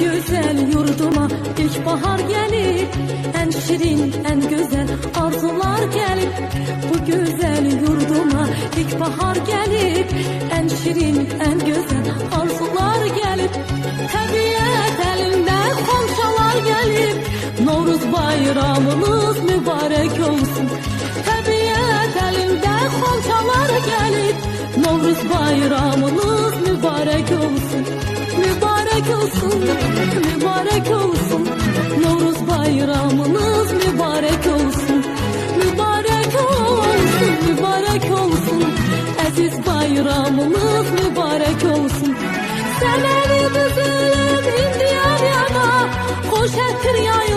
yurduma ilkbahar gelip En şirin, en güzel arzular gelip Bu güzel yurduma ilkbahar gelip En şirin, en güzel arzular gelip Tabiat elinde komşalar gelip Novruz bayramınız mübarek olsun. Tabiat elinde komşalar gelip Novruz bayramınız olsun, mübarek olsun. Novruz bayramınız mübarek olsun. Mübarek olsun, mübarek olsun. Aziz bayramınız mübarek olsun. Senerimizin indiyan yana Hoş ettir yayılır